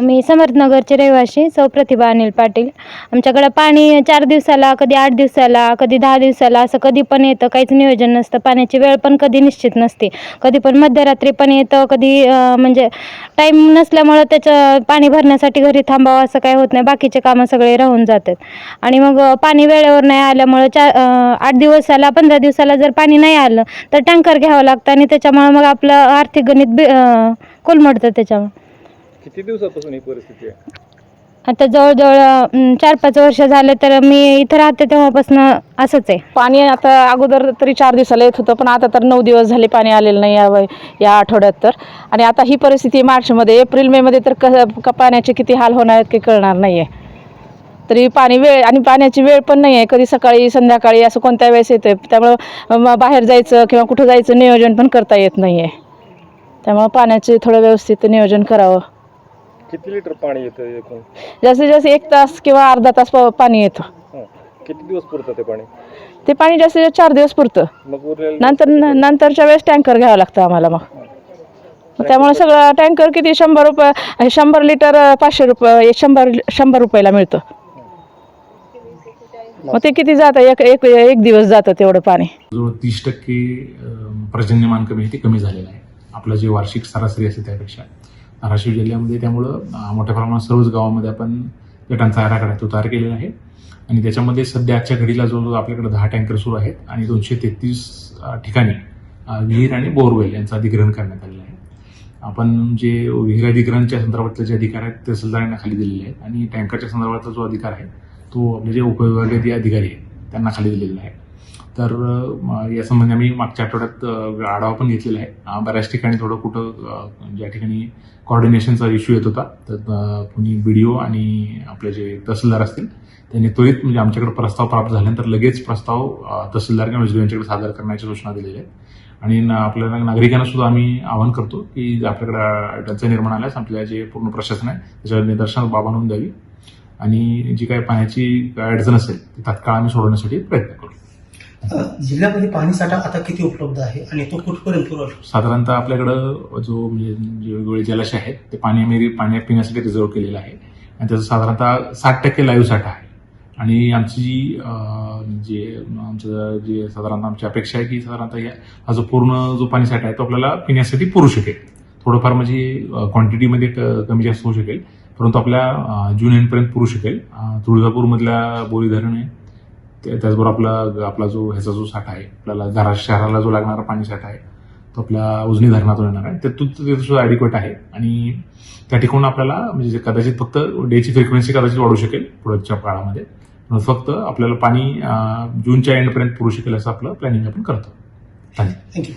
मी समर्थनगरचे रहिवासी सौ प्रतिभा अनिल पाटील. आमच्याकडं पाणी चार दिवसाला कधी आठ दिवसाला कधी दहा दिवसाला असं कधी पण येतं. काहीच नियोजन नसतं. पाण्याची वेळ पण कधी निश्चित नसते. कधी पण मध्यरात्री पण येतं कधी म्हणजे टाईम नसल्यामुळं त्याचं पाणी भरण्यासाठी घरी थांबावं असं काही होत नाही. बाकीचे कामं सगळे राहून जातात. आणि मग पाणी वेळेवर नाही आल्यामुळं चार आठ दिवसाला पंधरा दिवसाला जर पाणी नाही आलं तर टँकर घ्यावं लागतं आणि त्याच्यामुळं मग आपलं आर्थिक गणित बि कोलमडतं त्याच्यामुळं किती दिवसापासून ही परिस्थिती आहे? आता जवळजवळ अं, चार पाच वर्ष झाले तर मी इथं राहते तेव्हापासून असंच आहे. पाणी आता अगोदर तरी चार दिवसाला येत होतं पण आता तर नऊ दिवस झाले पाणी आलेलं नाही या वय- या आठवड्यात तर. आणि आता ही परिस्थिती मार्चमध्ये एप्रिल मेमध्ये तर क क- पाण्याचे किती हाल होणार आहेत काही कळणार नाही आहे तरी पाणी वेळ आणि पाण्याची वेळ पण नाही आहे कधी सकाळी संध्याकाळी असं कोणत्या वेळेस येतं त्यामुळं म- बाहेर जायचं किंवा कुठं जायचं नियोजन पण करता येत नाही आहे त्यामुळं पाण्याचे थोडं व्यवस्थित नियोजन करावं. किती लिटर पाणी येतं एकूण? जास्तीत जास्त एक तास किंवा अर्धा तास प- पाणी येतं. हं. किती दिवस पुरतं ते पाणी? ते पाणी जास्तीत जास्त चार दिवस पुरतं. मग उरलेलं नंतर नंतरच्या वेळेस टँकर घ्यावं लागतं आम्हाला मग. त्यामुळे सगळं टँकर किती शंभर रुपये शंभर लिटर अं, पाचशे रुपये शंभर शंभर रुपयाला मिळतं. मग ते किती जातं? एक एक एक दिवस जातं तेवढं पाणी. जवळ तीस टक्के अं, पर्जन्यमान कमी आहे ते कमी झालेलं आहे. आपलं जे वार्षिक सरासरी असते त्यापेक्षा. धाराशिव जिल्ह्यामध्ये त्यामुळं मोठ्या प्रमाणात सर्वच गावामध्ये आपण गटांचा आराखडा तो तयार केलेला आहे. आणि त्याच्यामध्ये सध्या आजच्या घडीला जो आपल्याकडे दहा टँकर सुरू आहेत आणि दोनशे तेहतीस ठिकाणी विहीर आणि बोरवेल यांचं अधिग्रहण करण्यात आलेलं आहे. आपण जे विहीर अधिग्रहणच्या संदर्भातले जे अधिकार आहेत ते तहसीलदारांना खाली दिलेले आहेत आणि टँकरच्या संदर्भातला जो अधिकार आहे तो आपले जे उपविभागीय अधिकारी आहेत त्यांना खाली दिलेला आहे. तर या संबंधी आम्ही म्हणजे मागच्या आठवड्यात आढावा पण घेतलेला आहे. बऱ्याच ठिकाणी थोडं कुठं ज्या ठिकाणी कॉर्डिनेशनचा इश्यू येत होता तर कुणी बी डी ओ आणि आपले जे तहसीलदार असतील त्यांनी त्वरित म्हणजे आमच्याकडे प्रस्ताव प्राप्त झाल्यानंतर लगेच प्रस्ताव तहसीलदार किंवा एस यांच्याकडे सादर करण्याच्या सूचना दिलेल्या आहेत आणि ना- आपल्या नागरिकांना सुद्धा आम्ही आवाहन करतो की आपल्याकडे टंचाई निर्माण आल्यास आपल्या जे पूर्ण प्रशासन आहे त्याच्यावर निदर्शनात बाबा नोंद द्यावी. आणि जी काही पाण्याची अडचण असेल ती तात्काळ आम्ही सोडवण्यासाठी प्रयत्न करू. जिल्ह्यामध्ये पाणी साठा आता किती उपलब्ध आहे आणि तो कुठपर्यंत साधारणतः आपल्याकडं जो म्हणजे वेगवेगळे जलाशय आहेत ते पाणी आम्ही पाणी पिण्यासाठी रिझर्व केलेलं आहे. आणि त्याचा साधारणतः साठ टक्के लाईव्ह साठा आहे. आणि आमची जी जे आमचं जे साधारणतः आमची अपेक्षा आहे की साधारणतः या हा जो पूर्ण जो पाणी साठा आहे तो आपल्याला पिण्यासाठी पुरू शकेल. थोडंफार म्हणजे क्वांटिटीमध्ये कमी जास्त होऊ शकेल. परंतु आपल्या जून एंडपर्यंत पुरू शकेल. तुळजापूरमधल्या बोरी धरण आहे. त्याचबरोबर आपला आपला जो ह्याचा जो साठा आहे आपल्याला घरा शहराला जो लागणारा पाणी साठा आहे तो आपल्या उजनी धरणातून येणार आहे. ते ते सुद्धा ॲडिक्वेट आहे आणि त्या ठिकाणून आपल्याला म्हणजे जे कदाचित फक्त डेची फ्रिक्वेन्सी कदाचित वाढू शकेल पुढच्या काळामध्ये. फक्त आपल्याला पाणी जूनच्या एंडपर्यंत पुरू शकेल असं आपलं प्लॅनिंग आपण करतो. धन्यवाद. थँक्यू